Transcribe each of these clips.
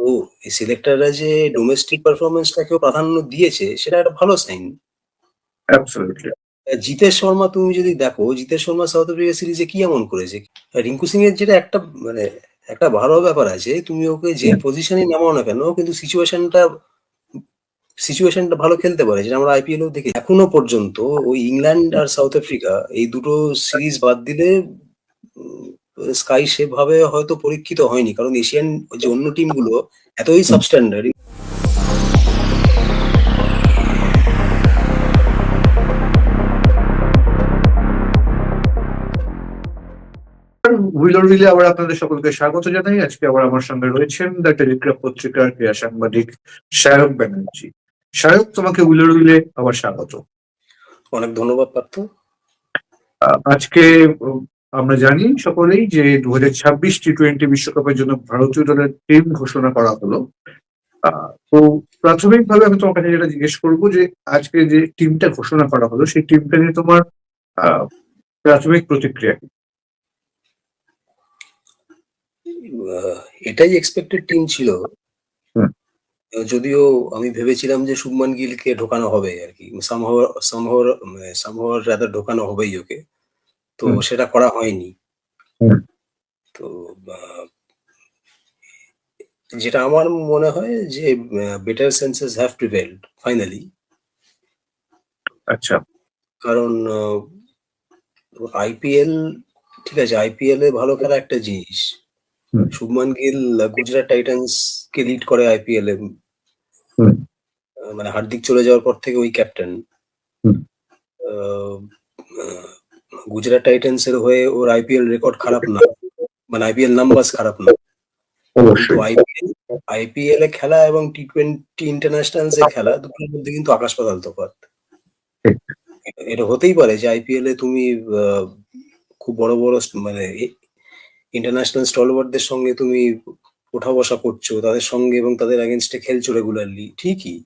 তো এই সিলেক্টররা যে ডোমেস্টিক পারফরম্যান্সটাকেও প্রাধান্য দিয়েছে সেটা একটা ভালো সাইন। অ্যাবসলিউটলি। জিতেশ শর্মা তুমি যদি দেখো, জিতেশ শর্মা সাউথ আফ্রিকা সিরিজে কি এমন করেছে? রিঙ্কু সিং এর যেটা একটা মানে একটা ভালো ব্যাপার আছে, তুমি ওকে যে হুম। পজিশনেই নামাও না কেন কিন্তু সিচুয়েশনটা সিচুয়েশনটা ভালো খেলতে পারে যেটা আমরা আইপিএল দেখি। এখনও পর্যন্ত ওই ইংল্যান্ড আর সাউথ আফ্রিকা এই দুটো সিরিজ বাদ দিলে স্কাই সেভাবে হয়তো পরীক্ষিত হয়নি। কারণ এশিয়ান যে অন্য টিমগুলো এতই সাবস্ট্যান্ডার্ড হুইল হুইলে আবার আপনাদের সকলকে স্বাগত জানাই। আজকে আবার আমার সঙ্গে রয়েছেন দ্য টেলিগ্রাফ পত্রিকার ক্রীড়া সাংবাদিক সায়ক ব্যানার্জি। সায়ক তোমাকে হুইল হুইলে আবার স্বাগত। অনেক ধন্যবাদ পার্থ। আজকে আমরা জানি সকলেই যে ২০২৬ টি-টোয়েন্টি বিশ্বকাপের জন্য ভারতীয় দলের টিম ঘোষণা করা হলো। তো প্রাথমিকভাবে আমি তোমার কাছে যেটা জিজ্ঞেস করব যে আজকে যে টিমটা ঘোষণা করা হলো সেই টিমটা নিয়ে তোমার প্রাথমিক প্রতিক্রিয়া কি? এটাই এক্সপেক্টেড টিম ছিল। যদিও আমি ভেবেছিলাম যে শুভমান গিলকে ঢোকানো হবে আর কি সামহাউ মানে সামহাউ রাদার ঢোকানো হবেই ওকে। তো সেটা করা হয়নি। তো যেটা আমার মনে হয় যে better senses have prevailed finally. আচ্ছা। কারণ আইপিএল ঠিক আছে, আইপিএল এ ভালো খেলা একটা জিনিস। শুভমান গিল গুজরাট টাইটান্স কে লিড করে আইপিএল এ। মানে হার্দিক চলে যাওয়ার পর থেকে ওই ক্যাপ্টেন। গুজরাট টাইটান্স এর হয়ে ওর আইপিএল রেকর্ড খারাপ না। মানে আইপিএল নাম্বার খারাপ না। আইপিএল আইপিএল এ খেলা এবং টি-টোয়েন্টি ইন্টারন্যাশনাল এ খেলা দুটোর মধ্যে কিন্তু আকাশ পাতাল তফাৎ। এটা হতেই পারে যে আইপিএল এ তুমি খুব বড়, বড় মানে ইন্টারন্যাশনাল স্টলওয়ার্টদের সঙ্গে তুমি ওঠা বসা করছ তাদের সঙ্গে এবং তাদের এ খেলছো রেগুলারলি ঠিকই।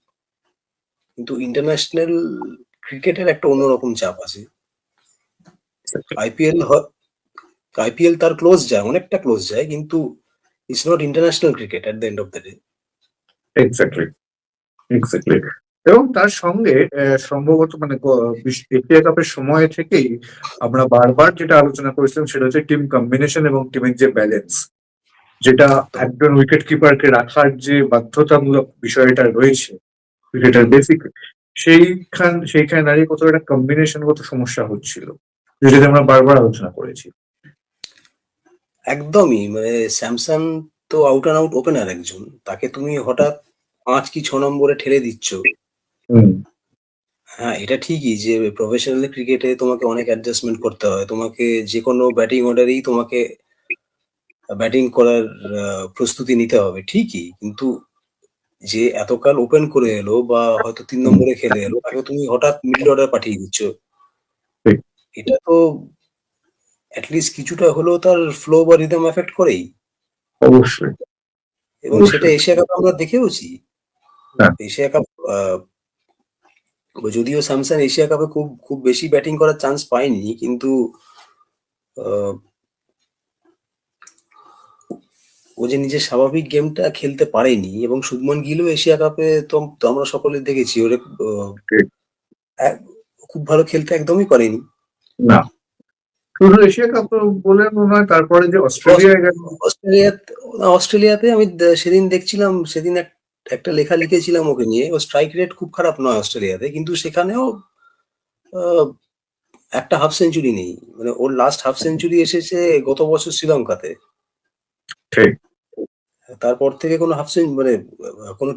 কিন্তু ইন্টারন্যাশনাল ক্রিকেটের একটা অন্যরকম চাপ আছে। আইপিএল আইপিএল তার ক্লোজ যায়, অনেকটা ক্লোজ যায় কিন্তু it's not international cricket at the end of the day. Exactly, exactly. এবং তার সঙ্গে সম্ভবত মানে এশিয়া কাপের সময় থেকেই আমরা বারবার যেটা আলোচনা করেছিলাম সেটা হচ্ছে টিম কম্বিনেশন এবং টিমের যে ব্যালেন্স। যেটা একজন উইকেট কিপারকে রাখার যে বাধ্যতামূলক বিষয়টা রয়েছে ক্রিকেটের বেসিক সেইখান সেইখানে দাঁড়িয়ে কোথাও একটা কম্বিনেশনগত সমস্যা হচ্ছিল। যেটা আমরা বারবার আলোচনা করেছি। একদমই মানে স্যামসন তো আউট অ্যান্ড আউট ওপেনার একজন। তাকে তুমি হঠাৎ ৫ কি ৬ নম্বরে ঠেলে দিচ্ছ। হ্যাঁ, এটা ঠিকই যে প্রফেশনাল ক্রিকেটে তোমাকে অনেক অ্যাডজাস্টমেন্ট করতে হয়। তোমাকে যেকোনো ব্যাটিং অর্ডারেই তোমাকে ব্যাটিং করার প্রস্তুতি নিতে হবে। ঠিকই। কিন্তু যে এতকাল ওপেন করে এলো বা হয়তো তিন নম্বরে খেলে এলো তাকে তুমি হঠাৎ মিডল অর্ডার পাঠিয়ে দিচ্ছ। এটা তো এট লিস্ট কিছুটা হলেও তার ফ্লো বা রিদম এফেক্ট করেই। অবশ্যই। এবং সেটা এশিয়া কাপে আমরা দেখেওছি। হ্যাঁ। এশিয়া কাপ যদিও স্যামসাং এশিয়া কাপে খুব, খুব বেশি ব্যাটিং করার চান্স পায়নি কিন্তু ও যে নিজের স্বাভাবিক গেমটা খেলতে পারেনি এবং শুভমান গিলও এশিয়া কাপে তো আমরা সকলে দেখেছি ওরে খুব ভালো খেলতে একদমই পারেনি। না। শুধু এশিয়া কাপ বলে মনে হয় তারপরে যে অস্ট্রেলিয়ায় গেল অস্ট্রেলিয়াতে অস্ট্রেলিয়াতে আমি সেদিন দেখছিলাম সেদিন একটা লেখা লিখেছিলাম ওকে নিয়ে। ওর স্ট্রাইক রেট খুব খারাপ নয় অস্ট্রেলিয়াতে। কিন্তু সেখানেও একটা হাফ সেঞ্চুরি নেই। মানে ওর লাস্ট হাফ সেঞ্চুরি এসেছে গত বছর শ্রীলঙ্কাতে। ঠিক। তারপর থেকে কোনো হাফ সেঞ্চ মানে কোনো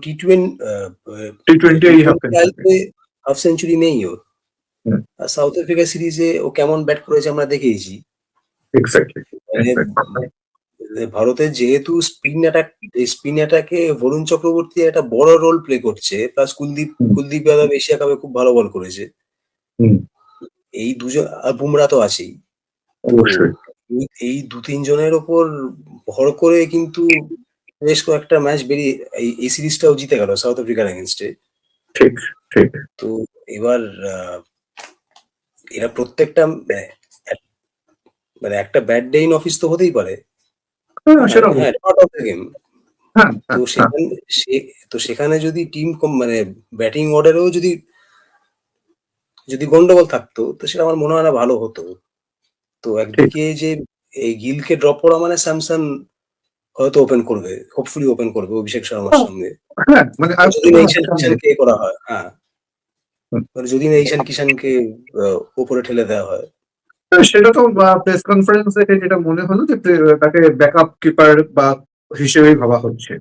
হাফ সেঞ্চুরি। হাফ সেঞ্চুরি নেই ওর। সাউথ আফ্রিকা সিরিজে ও কেমন ব্যাট করেছে আমরা। এক্সাক্টলি, মানে। এ ভারতের যেহেতু স্পিন অ্যাটাক স্পিন অ্যাটাকে বরুণ চক্রবর্তী একটা বড় রোল প্লে করছে। প্লাস কুলদীপ, কুলদীপ যাদব এশিয়া কাপে খুব ভালো বল করেছে। এই দুজন আর বুমরা তো আছেই। এই দু তিনজনের ওপর ভর করে কিন্তু বেশ কয়েকটা ম্যাচ বেরিয়ে এই, সিরিজটাও জিতে গেল সাউথ আফ্রিকার এগেইনস্ট এ। ঠিক, ঠিক। তো এবার এরা প্রত্যেকটা মানে একটা ব্যাড ডে ইন অফিস তো হতেই পারে। হ্যাঁ, হ্যাঁ, হ্যাঁ, তো সেখানে তো সেখানে যদি টিম মানে ব্যাটিং অর্ডারেও যদি যদি গন্ডগোল থাকতো তো সেটা আমার মনে হয় না ভালো হতো। তো একদিকে যে এই গিলকে ড্রপ করা মানে স্যামসন হয়তো ওপেন করবে হোপফুলি ওপেন করবে অভিষেক শর্মার সঙ্গে মানে করা হয় হ্যাঁ। মানে যদি না ঈশান কিষানকে আহ, উপরে ঠেলে দেওয়া হয়। সেটা তো প্রেস কনফারেন্স থেকে যেটা মনে হলো যে তাকে ব্যাকআপ কিপার বা হিসেবেই ভাবা হচ্ছে।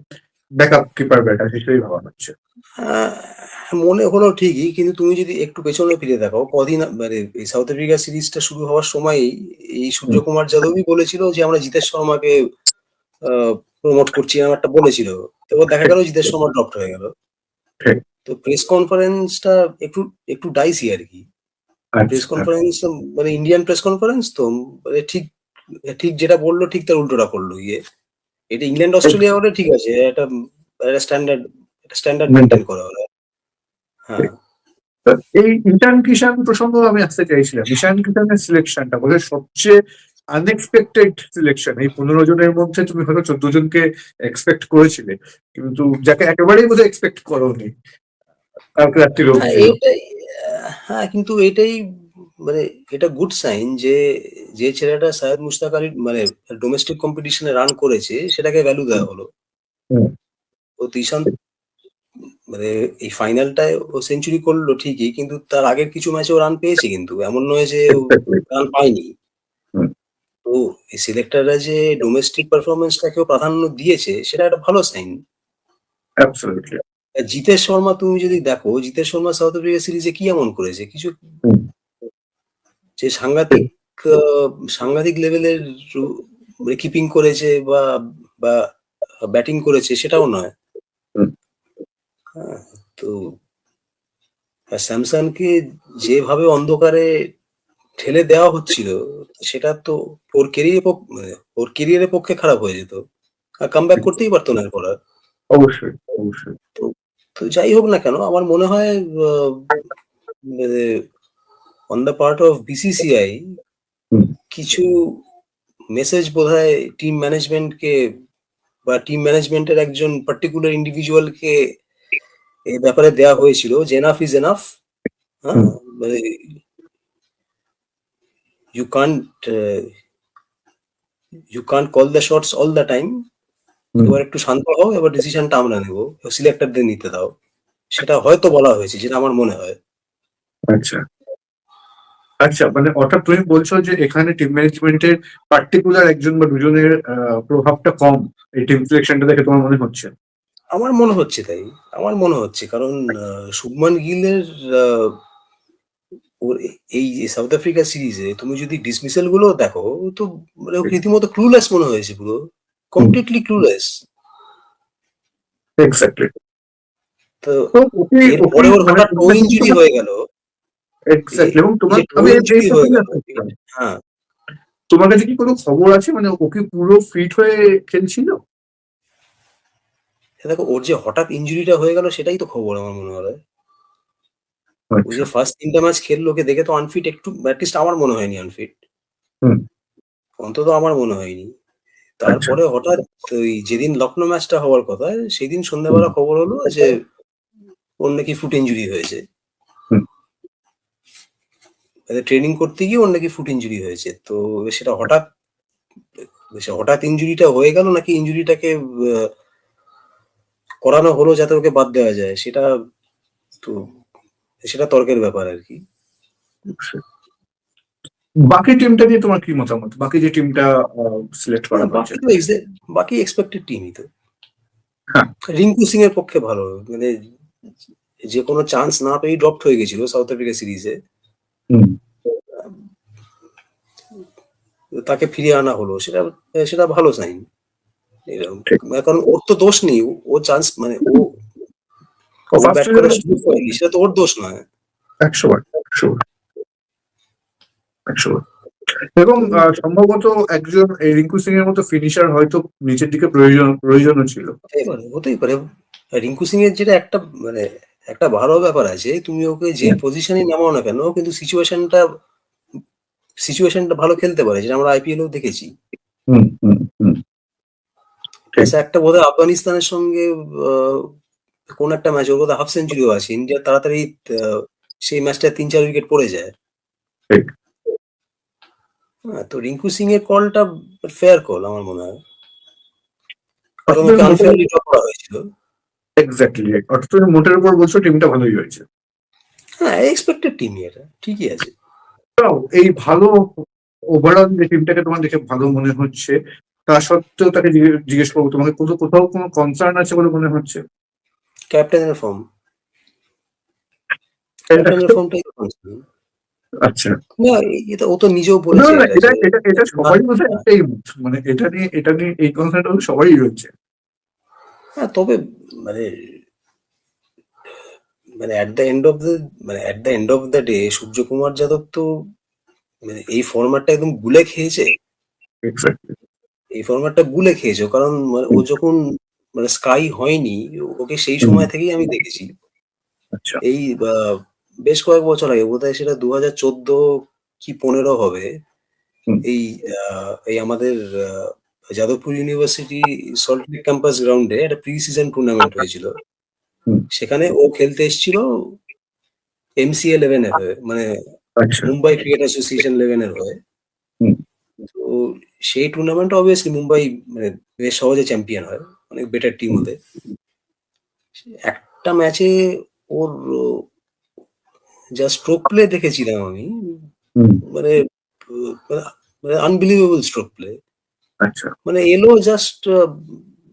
ব্যাকআপ কিপার ব্যাটার হিসেবেই ভাবা হচ্ছে। আহ, মনে হলো ঠিকই কিন্তু তুমি যদি একটু পেছনে ফিরে দেখো কদিন মানে এই সাউথ আফ্রিকা সিরিজটা শুরু হওয়ার সময়ই এই সূর্যকুমার যাদবই বলেছিল যে আমরা জিতেশ শর্মাকে প্রমোট করছি এরকম একটা বলেছিল। তো এবার দেখা গেল জিতেশ শর্মা ড্রপ হয়ে গেল। ঠিক। তো প্রেস কনফারেন্সটা একটু একটু ডাইসি আর কি। প্রেস আচ্ছা। কনফারেন্স মানে ইন্ডিয়ান প্রেস কনফারেন্স তো মানে ঠিক ঠিক যেটা বলল ঠিক তার উল্টোটা করল ইয়ে। এটা ইংল্যান্ড অস্ট্রেলিয়া হলে ঠিক আছে এটা একটা স্ট্যান্ডার্ড একটা স্ট্যান্ডার্ড মেনটেন করা হলো হ্যাঁ। এই ঈশান কিষান প্রসঙ্গ আমি আসতে চাইছিলাম। ঈশান কিষানের সিলেকশনটা বোধহয় সবচেয়ে আনএক্সপেক্টেড সিলেকশন এই পনেরো জনের মধ্যে তুমি হয়তো চোদ্দ জনকে এক্সপেক্ট করেছিলে কিন্তু যাকে একেবারেই বোধহয় এক্সপেক্ট করোনি কালকে হ্যাঁ, হ্যাঁ কিন্তু এটাই মানে এটা গুড সাইন যে যে ছেলেটা সায়দ মুস্তাক আলী মানে ডোমেস্টিক কম্পিটিশনে রান করেছে সেটাকে ভ্যালু দেওয়া হলো। ও তিশান মানে এই ফাইনালটায় ও সেঞ্চুরি করল ঠিকই কিন্তু তার আগের কিছু ম্যাচে ও রান পেয়েছে কিন্তু। এমন নয় যে ও রান পায়নি। তো এই সিলেক্টররা যে ডোমেস্টিক পারফরমেন্সটাকেও প্রাধান্য দিয়েছে সেটা একটা ভালো সাইন Absolutely. জিতেশ শর্মা তুমি যদি দেখো জিতেশ শর্মা সাউথ আফ্রিকা সিরিজে কি এমন করেছে? কিছু যে সাংঘাতিক সাংঘাতিক লেভেলের মানে কিপিং করেছে বা বা ব্যাটিং করেছে সেটাও নয়। হ্যাঁ, তো আর স্যামসানকে যেভাবে অন্ধকারে ঠেলে দেওয়া হচ্ছিল সেটা তো ওর কেরিয়ার মানে ওর কেরিয়ারের পক্ষে খারাপ হয়ে যেত। আর কাম করতেই পারতো না এরপর অবশ্যই অবশ্যই। তো যাই হোক না কেন আমার মনে হয় on the part of BCCI hmm. কিছু মেসেজ বোধহয় টিম ম্যানেজমেন্টকে বা টিম ম্যানেজমেন্টের একজন পার্টিকুলার ইন্ডিভিজুয়ালকে এই ব্যাপারে দেওয়া হয়েছিল যে এনাফ ইজ এনাফ হ্যাঁ হুম। মানে you can't you can't call the shots all the time hmm. এবার একটু শান্ত হও এবার ডিসিশনটা আমরা নেব। সিলেক্টরদের নিতে দাও। সেটা হয়তো বলা হয়েছে যেটা আমার মনে হয়। আচ্ছা। আচ্ছা মানে অর্থাৎ তুমি বলছো যে এখানে টিম ম্যানেজমেন্টের পার্টিকুলার একজন বা দুজনের প্রভাবটা কম এই টিম সিলেকশনটা দেখে তোমার মনে হচ্ছে? আমার মনে হচ্ছে তাই। আমার মনে হচ্ছে কারণ শুভমান গিলের ওর এই যে সাউথ আফ্রিকা সিরিজে তুমি যদি ডিসমিসালগুলো দেখো তো মানে রীতিমতো ক্লুলেস মনে হয়েছে পুরো। কমপ্লিটলি ক্লুলেস এক্স্যাক্টলি তো এরপরে ওর হঠাৎ টো ইঞ্জুরি হয়ে গেল এক্স্যাক্টলি এবং তোমার আমি হয়ে তোমার কাছে কি কোনো খবর আছে? মানে ওকে পুরো ফিট হয়ে খেলছিল? দেখো ওর যে হঠাৎ ইঞ্জুরিটা হয়ে গেল সেটাই তো খবর আমার মনে হয়। ও যে ফার্স্ট তিনটা ম্যাচ খেললো ওকে দেখে তো আনফিট একটু অ্যাটলিস্ট আমার মনে হয়নি আনফিট হুম। অন্তত আমার মনে হয়নি। তারপরে হঠাৎ ওই যেদিন লখনৌ ম্যাচটা হওয়ার কথা সেদিন সন্ধ্যাবেলা খবর হলো যে ওর নাকি ফুট ইঞ্জুরি হয়েছে। ট্রেনিং করতে গিয়ে ওর নাকি ফুট ইঞ্জুরি হয়েছে। তো সেটা হঠাৎ হঠাৎ ইঞ্জুরিটা হয়ে গেল নাকি ইঞ্জুরিটাকে করানো হলো যাতে ওকে বাদ দেওয়া যায়? সেটা তো সেটা তর্কের ব্যাপার আর কি। বাকি টিমটা নিয়ে তোমার কি মতামত? বাকি যে টিমটা সিলেক্ট করা হয়েছে। বাকি এক্সপেক্টেড টিমই তো। হ্যাঁ। রিঙ্কু সিং এর পক্ষে ভালো মানে যে কোনো চান্স না পেয়ে ড্রপ হয়ে গেছিল সাউথ আফ্রিকা সিরিজে। তাকে ফিরিয়ে আনা হলো সেটা সেটা ভালো সাইন। কারণ ওর তো দোষ নেই ও- চান্স মানে ও ব্যাট পায়নি সেটা তো ওর দোষ নয়। একশো বার একশো বার। এবং সম্ভবত একজন এই রিঙ্কু সিং এর মতো ফিনিশার হয়তো নিচের দিকে প্রয়োজন প্রয়োজনও ছিল। হতেই পারে রিঙ্কু সিং এর যেটা একটা মানে একটা ভালো ব্যাপার আছে তুমি ওকে যে পজিশনে নামাও না কেন ও কিন্তু সিচুয়েশনটা সিচুয়েশনটা ভালো খেলতে পারে যেটা আমরা আইপিএল এও দেখেছি। একটা বোধহয় আফগানিস্তানের সঙ্গে কোন একটা ম্যাচ ওর বোধহয় হাফ সেঞ্চুরিও আছে ইন্ডিয়া তাড়াতাড়ি সেই ম্যাচটা তিন চার উইকেট পড়ে যায়। হ্যাঁ, তো রিঙ্কু সিং এর কলটা ফেয়ার কল আমার মনে হয়। আনফেয়ারলি ড্র করা হয়েছিল। এক্স্যাক্টলি অর্থাৎ তুমি মোটের উপর বলছো টিমটা ভালোই হয়েছে। হ্যাঁ এক্সপেক্টেড টিমই এটা ঠিকই আছে। এই ভালো ওভারঅল যে টিমটাকে তোমার দেখে ভালো মনে হচ্ছে তা সত্ত্বেও তাকে জিজ্ঞেস করব তোমাকে কোথাও কোথাও কোনো কনসার্ন আছে বলে মনে হচ্ছে? ক্যাপ্টেনের ফর্ম ক্যাপ্টেনের ফর্মটাই concern। আচ্ছা। না এটা ও তো নিজেও বলেছে। এটা এটা এটা এটা সবাই বোধ হয় মানে এটা নিয়ে এটা নিয়ে এই কনসার্নটা সবাই রয়েছে। হ্যাঁ তবে মানে মানে at the end of the মানে at the end of the day Suryakumar Yadav তো মানে এই ফরম্যাটটা একদম গুলে খেয়েছে। এই ফরম্যাটটা গুলে খেয়েছে। কারণ মানে ও যখন মানে স্কাই হয়নি ওকে সেই সময় থেকেই আমি দেখেছি। আচ্ছা। এই বেশ কয়েক বছর আগে বোধহয় সেটা দু হাজার চোদ্দ কি পনেরো হবে এই এই আমাদের যাদবপুর ইউনিভার্সিটি সল্টলেক ক্যাম্পাস গ্রাউন্ডে একটা প্রি সিজন টুর্নামেন্ট হয়েছিল সেখানে ও খেলতে এসেছিল এমসি ইলেভেন এর হয়ে মানে আচ্ছা। মুম্বাই ক্রিকেট অ্যাসোসিয়েশন ইলেভেন এর হয়ে। তো সেই টুর্নামেন্ট অবভিয়াসলি মুম্বাই মানে বেশ সহজে চ্যাম্পিয়ন হয় অনেক বেটার টিম ওদের। একটা ম্যাচে ওর যা স্ট্রোক প্লে দেখেছিলাম আমি। মানে মানে আনবিলিভেবল স্ট্রোক প্লে আচ্ছা। মানে এলো জাস্ট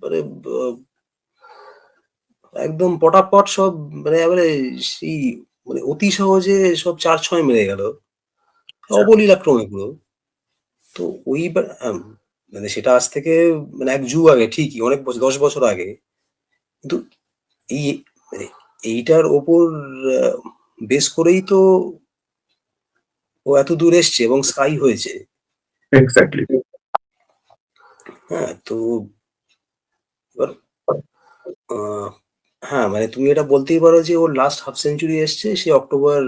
মানে একদম পটাপট সব মানে এবারে সেই মানে অতি সহজে সব চার ছয় মেরে গেল। অবলীলাক্রমে পুরো। তো ওই মানে সেটা আজ থেকে মানে এক যুগ আগে ঠিকই অনেক বছর দশ বছর আগে। কিন্তু এই মানে এইটার ওপর বেস করেই তো ও এত দূর এসছে এবং স্কাই হয়েছে। এক্স্যাক্টলি হ্যাঁ তো এবার হ্যাঁ মানে তুমি এটা বলতেই পারো যে ওর লাস্ট হাফ সেঞ্চুরি এসছে সে অক্টোবর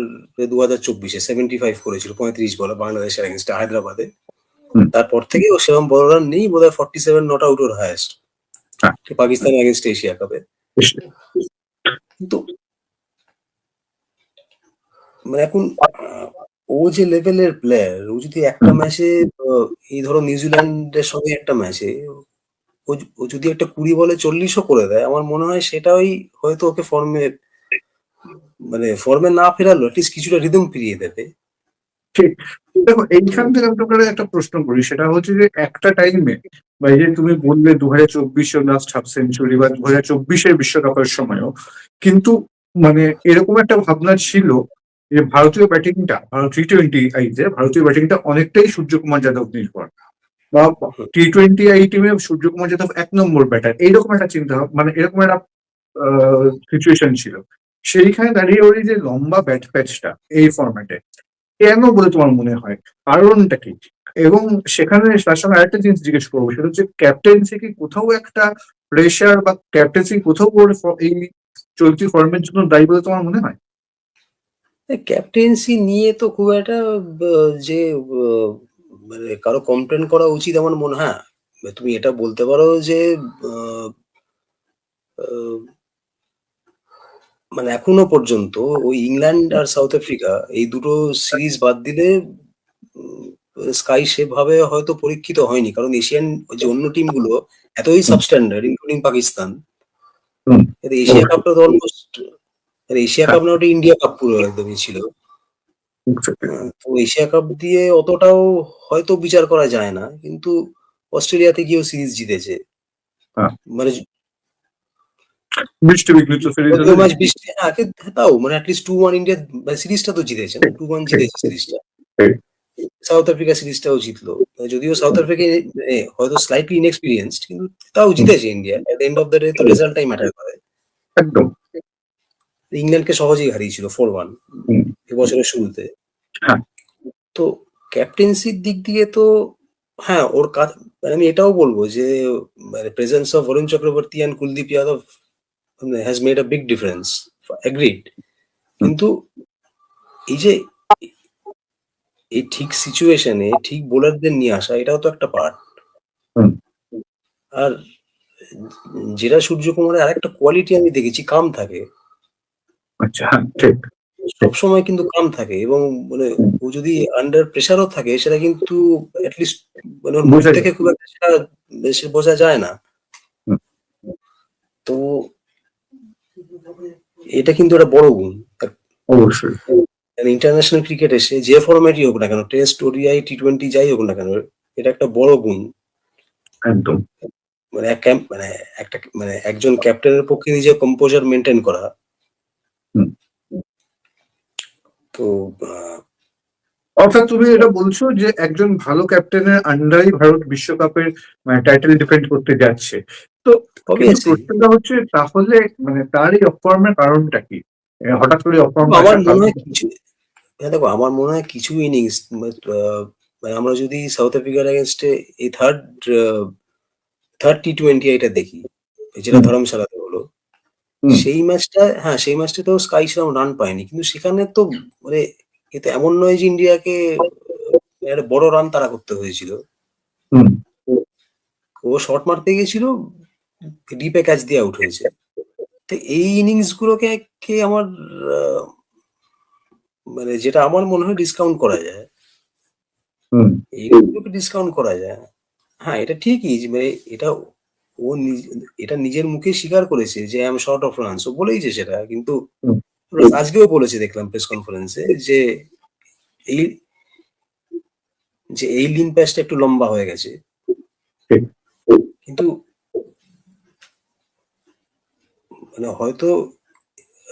দু হাজার চব্বিশে সেভেন্টি ফাইভ করেছিল পঁয়ত্রিশ বলে বাংলাদেশের এগেনস্টে হায়দ্রাবাদে। তারপর থেকে ও সেরকম বড় রান নেই বোধ হয় ফর্টি সেভেন নট আউট ওর হায়েস্ট হ্যাঁ। পাকিস্তান এগেনস্ট এশিয়া কাপে কিন্তু মানে এখন ও যে লেভেলের প্লেয়ার ও যদি একটা ম্যাচে এই ধরো নিউজিল্যান্ডের সঙ্গে একটা ম্যাচে ও যদি একটা কুড়ি বলে চল্লিশও করে দেয় আমার মনে হয় সেটাই হয়তো ওকে ফর্মে মানে ফর্মে না ফেরালো অ্যাটলিস্ট কিছুটা রিদম ফিরিয়ে দেবে। দেখো এইখান থেকে আমি তোমাকে একটা প্রশ্ন করি সেটা হচ্ছে যে একটা টাইমে বা এই যে তুমি বললে দু হাজার চব্বিশে লাস্ট হাফ সেঞ্চুরি বা দু হাজার চব্বিশের বিশ্বকাপের সময়ও কিন্তু মানে এরকম একটা ভাবনা ছিল যে ভারতীয় ব্যাটিংটা টি টোয়েন্টি আইতে ভারতীয় ব্যাটিংটা অনেকটাই সূর্যকুমার যাদব নির্ভর। বা টি টোয়েন্টি আই টিমে সূর্যকুমার যাদব এক নম্বর ব্যাটার এইরকম একটা চিন্তা মানে এরকম একটা সিচুয়েশন ছিল। সেইখানে দাঁড়িয়ে ওই যে লম্বা ব্যাট প্যাচটা এই ফরম্যাটে কেন বলে তোমার মনে হয়? কারণটা কি? এবং সেখানে তার সঙ্গে আরেকটা জিনিস জিজ্ঞেস করব, সেটা হচ্ছে ক্যাপ্টেন্সি কি কোথাও একটা প্রেশার বা ক্যাপ্টেন্সি কোথাও এই চলতি ফর্মের জন্য দায়ী বলে তোমার মনে হয়? ক্যাপ্টেন্সি নিয়ে তো খুব একটা যে মানে কারও কমপ্লেন করা উচিত আমার মনে হয়। হ্যাঁ, তুমি এটা বলতে পারো যে মানে এখনও পর্যন্ত ওই ইংল্যান্ড আর সাউথ আফ্রিকা এই দুটো সিরিজ বাদ দিলে স্কাই সেভাবে হয়তো পরীক্ষিত হয়নি। কারণ এশিয়ান যে অন্য টিমগুলো এতই সাবস্ট্যান্ডার্ড ইনক্লুডিং পাকিস্তান। এশিয়া কাপটা তো অলমোস্ট এশিয়া কাপ না ওটা ইন্ডিয়া কাপ পুরো একদমই ছিল। তো এশিয়া কাপ দিয়ে অতটাও হয়তো বিচার করা যায় না কিন্তু অস্ট্রেলিয়াতে গিয়েও সিরিজ জিতেছে। হ্যাঁ। মানে বৃষ্টি বিঘ্নিত সিরিজ ম্যাচ বৃষ্টি হ্যাঁ, তাও মানে অ্যাটলিস্ট টু ওয়ান ইন্ডিয়া সিরিজটা তো জিতেছে টু ওয়ান জিতেছে সিরিজটা। সাউথ আফ্রিকা সিরিজটাও জিতলো। যদিও সাউথ আফ্রিকা হয়তো স্লাইটলি ইনএক্সপিরিয়েন্সড কিন্তু তাও জিতেছে India at end of the day তো রেজাল্টটাই ম্যাটার করে। একদম। ইংল্যান্ডকে সহজেই হারিয়েছিল ফোর ওয়ান এবছরের শুরুতে। হ্যাঁ। তো ক্যাপ্টেন্সির দিক দিয়ে তো হ্যাঁ ওর কাজ মানে আমি এটাও বলব যে মানে presence of Varun Chakravarthy and Kuldeep Yadav has made a big difference agreed কিন্তু এই যে এই ঠিক সিচুয়েশনে ঠিক বোলারদের নিয়ে আসা এটাও তো একটা পার্ট আর যেটা সূর্যকুমারের আরেকটা কোয়ালিটি আমি দেখেছি কাম থাকে। আচ্ছা হ্যাঁ ঠিক সবসময় কিন্তু কাম থাকে এবং মানে ও যদি আন্ডার প্রেসারও থাকে সেটা কিন্তু অ্যাটলিস্ট মানে মুখ থেকে খুব একটা সেটা বোঝা যায় না। তো এটা কিন্তু একটা বড় গুণ। অবশ্যই। ইন্টারন্যাশনাল ক্রিকেট এসে যে ফরম্যাটই হোক না কেন টেস্ট ওডিআই টি টোয়েন্টি যাই হোক না কেন এটা একটা বড় গুণ। একদম। মানে এক মানে একটা মানে একজন ক্যাপ্টেনের পক্ষে নিজের কম্পোজার মেনটেন করা। তো অর্থাৎ তুমি এটা বলছো যে একজন ভালো ক্যাপ্টেনের আন্ডারই ভারত বিশ্বকাপের টাইটেল ডিফেন্ড করতে যাচ্ছে। তো প্রশ্নটা হচ্ছে তাহলে মানে তার এই অফর্মের কারণটা কি? হঠাৎ করে অফর্ম আমার মনে হয় কিছু হ্যাঁ দেখো আমার মনে হয় কিছু ইনিংস মানে আমরা যদি সাউথ আফ্রিকার এগেনস্টে এই থার্ড থার্ড টি টোয়েন্টি এটা দেখি যেটা হুম। সেই ম্যাচটা হ্যাঁ সেই ম্যাচটা তো স্কাই সেরকম রান পায়নি। কিন্তু সেখানে তো মানে এতে এমন নয় যে ইন্ডিয়াকে একটা বড় রান তারা করতে হয়েছিল। ও শর্ট মারতে গেছিল ডিপে ক্যাচ দিয়ে আউট হয়েছে। তো এই ইনিংস গুলোকে কে আমার মানে যেটা আমার মনে হয় ডিসকাউন্ট করা যায়। এইগুলোকে ডিসকাউন্ট করা যায়। হ্যাঁ এটা ঠিকই মানে এটা ও এটা নিজের মুখে স্বীকার করেছে যে I am short of runs ও বলেইছে সেটা কিন্তু আজকেও বলেছে দেখলাম প্রেস কনফারেন্সে যে এই যে এই লিন প্যাচটা একটু লম্বা হয়ে গেছে। কিন্তু মানে হয়তো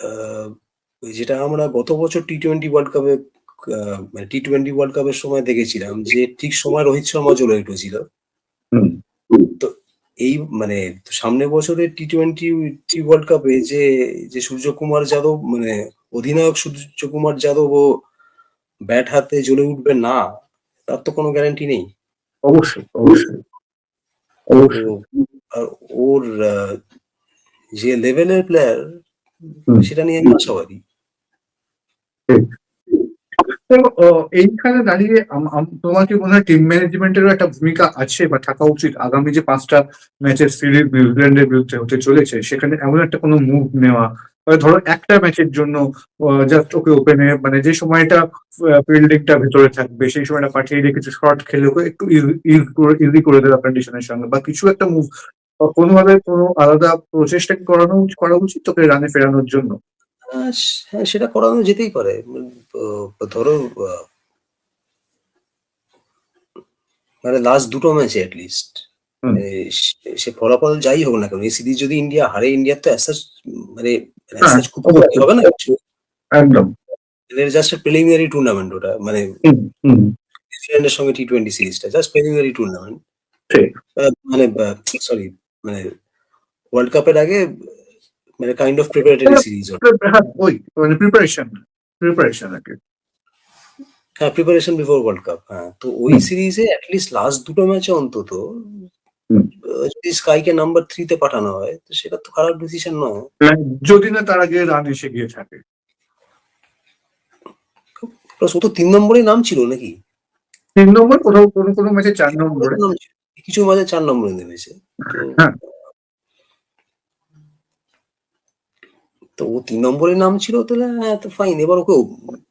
আহ, যেটা আমরা গত বছর টি টোয়েন্টি ওয়ার্ল্ড কাপে মানে টি টোয়েন্টি ওয়ার্ল্ড কাপের সময় দেখেছিলাম যে ঠিক সময় রোহিত শর্মা চলে উঠেছিল। এই মানে সামনে বছরের টি টোয়েন্টি টি ওয়ার্ল্ড কাপে যে যে সূর্যকুমার যাদব মানে অধিনায়ক সূর্যকুমার যাদব ও ব্যাট হাতে জ্বলে উঠবে না তার তো কোনো গ্যারান্টি নেই। অবশ্যই অবশ্যই। আর ওর যে লেভেলের প্লেয়ার সেটা নিয়ে আমি আশাবাদী। তো এইখানে দাঁড়িয়ে তোমার কি মনে হয় টিম ম্যানেজমেন্টেরও একটা ভূমিকা আছে বা থাকা উচিত? আগামী যে পাঁচটা ম্যাচের সিরিজ নিউজিল্যান্ডের বিরুদ্ধে হতে চলেছে, সেখানে এমন একটা কোনো মুভ নেওয়া? ধরো একটা ম্যাচের জন্য জাস্ট ওকে ওপেনে মানে যে সময়টা ফিল্ডিংটা ভেতরে থাকবে, সেই সময়টা পাঠিয়ে দিয়ে কিছু শর্ট খেলে ওকে একটু ইজি করে দেওয়া কন্ডিশনের সঙ্গে। বা কিছু একটা মুভ কোনোভাবে কোনো আলাদা প্রচেষ্টা করানো, করা উচিত তোকে রানে ফেরানোর জন্য? হ্যাঁ সেটা করানো যেতেই পারে। ধরো মানে লাস্ট দুটো ম্যাচে অ্যাটলিস্ট হুম। সে ফলাফল যাই হোক না কেন এই সিরিজ যদি ইন্ডিয়া হারে ইন্ডিয়ার তো অ্যাসাজ মানে হ্যাঁ, খুব ক্ষতি হবে না? একদম। জাস্ট প্রিলিমিনারি টুর্নামেন্ট ওটা মানে নিউজিল্যান্ডের সঙ্গে টি টোয়েন্টি সিরিজটা জাস্ট প্রিলিমিনারি টুর্নামেন্ট মানে সরি মানে ওয়ার্ল্ড কাপের আগে মানে কাইন্ড অফ প্রিপারেটরি সিরিজ হ্যাঁ ওই মানে প্রিপারেশন প্রিপারেশন আর কি। হ্যাঁ প্রিপারেশন বিফোর ওয়ার্ল্ড কাপ হ্যাঁ। তো ওই। সিরিজে অ্যাটলিস্ট লাস্ট দুটো ম্যাচে অন্তত যদি স্কাইকে নাম্বার থ্রিতে পাঠানো হয় তো সেটা তো খারাপ ডিসিশন নয়। যদি না তার আগে রান এসে গিয়ে থাকে। প্লাস ও তো তিন নম্বরেই নাম ছিল নাকি? তিন নম্বর কোথাও কোনো কোনো ম্যাচে চার নম্বরে। কিছু মাঝে চার নম্বরে নেমেছে। হ্যাঁ। তো ও তিন নম্বরের নাম ছিল তাহলে হ্যাঁ তো ফাইন এবার ওকে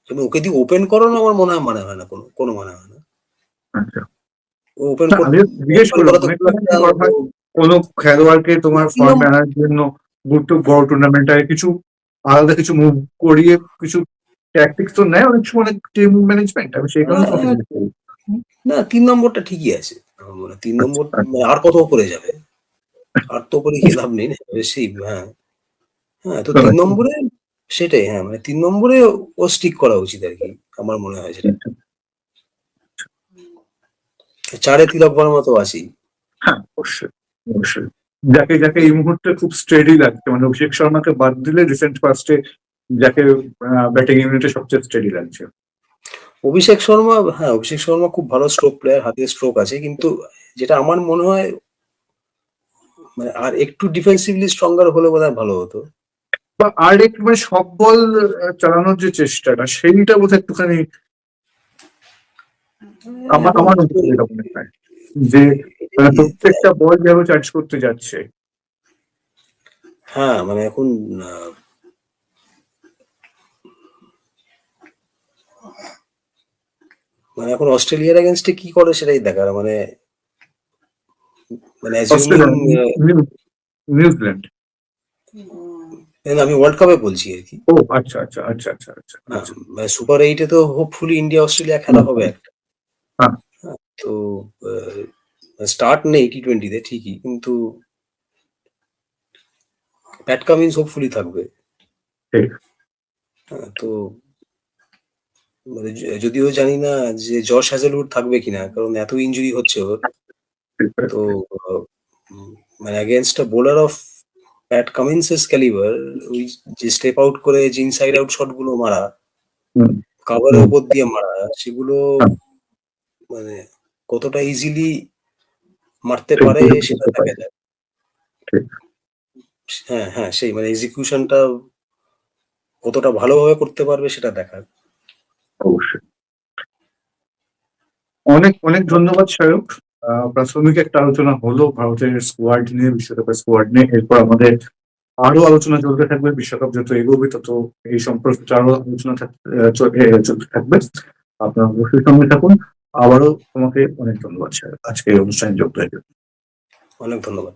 তুমি ওকে দিয়ে ওপেন করো না আমার মনে হয় মানে হয় না কোনো কোনো মানে হয় না। আচ্ছা। ওপেন কোনো খেলোয়াড়কে তোমার ফর্মে আনার জন্য গুরুত্ব বড় টুর্নামেন্টে কিছু আলাদা কিছু মুভ করিয়ে কিছু ট্যাকটিক্স তো নেয় অনেক সময় টিম ম্যানেজমেন্ট আমি সেই কারণে। না তিন নম্বরটা ঠিকই আছে আমার মনে তিন নম্বর আচ্ছা। মানে আর কত করে যাবে? আর তো করে লাভ নেই সেই হ্যাঁ। হ্যাঁ তো তিন নম্বরে সেটাই হ্যাঁ মানে তিন নম্বরে ও স্টিক করা উচিত আর কি আমার মনে হয় সেটা। চারে তিলক বর্মা তো আছেই হ্যাঁ অবশ্যই অবশ্যই। যাকে যাকে এই মুহূর্তে খুব স্টেডি লাগছে মানে অভিষেক শর্মাকে বাদ দিলে রিসেন্ট ফার্স্টে যাকে ব্যাটিং ইউনিটে সবচেয়ে স্টেডি লাগছে। অভিষেক শর্মা হ্যাঁ অভিষেক শর্মা খুব ভালো স্ট্রোক প্লেয়ার হাতে স্ট্রোক আছে কিন্তু যেটা আমার মনে হয় মানে আর একটু ডিফেন্সিভলি স্ট্রঙ্গার হলে বোধহয় ভালো হতো। বা আর একটু মানে সব বল চালানোর যে চেষ্টাটা সেইটা বোধহয় একটুখানি আমার আমার যেটা মনে হয়। যে মানে প্রত্যেকটা বল যেভাবে চার্জ করতে যাচ্ছে। হ্যাঁ মানে এখন আহ, মানে এখন অস্ট্রেলিয়ার এগেনস্টে কি করে সেটাই দেখার মানে মানে নিউজিল্যান্ড। আমি ওয়ার্ল্ড কাপে বলছি আর কি। ও আচ্ছা আচ্ছা আচ্ছা আচ্ছা আচ্ছা। আচ্ছা মানে সুপার এইটে তো হোপফুলি ইন্ডিয়া অস্ট্রেলিয়া খেলা হবে একটা। হ্যাঁ। হ্যাঁ, তো স্টার্ট নেই টি টোয়েন্টিতে ঠিকই কিন্তু প্যাট কামিন্স হোপফুলি থাকবে। হ্যাঁ, তো মানে যদিও জানি না যে জশ হ্যাজেলউড থাকবে কিনা কারণ এত ইনজুরি হচ্ছে ওর। তো মানে against bowler of Pat Cummins's calibre ওই যে স্টেপ আউট করে যে ইনসাইড আউট শটগুলো মারা। কাভারের উপর দিয়ে মারা সেগুলো হ্যাঁ। মানে কতটা ইজিলি মারতে পারে সেটা দেখা যায়। হ্যাঁ হ্যাঁ সেই মানে এক্সিকিউশনটা কতটা ভালোভাবে করতে পারবে সেটা দেখার অবশ্যই অনেক অনেক ধন্যবাদ সায়ক প্রাথমিক একটা আলোচনা হলো ভারতের স্কোয়াড নিয়ে, বিশ্বকাপের স্কোয়াড নিয়ে। এরপর আমাদের আরও আলোচনা চলতে থাকবে, বিশ্বকাপ যত এগোবে তত এই সম্পর্কে আরও আলোচনা চলতে থাকবে। আপনার অবশ্যই সঙ্গে থাকুন। আবারও তোমাকে অনেক ধন্যবাদ, স্যার। আজকে এই অনুষ্ঠানে যোগ দেওয়ার জন্য। অনেক ধন্যবাদ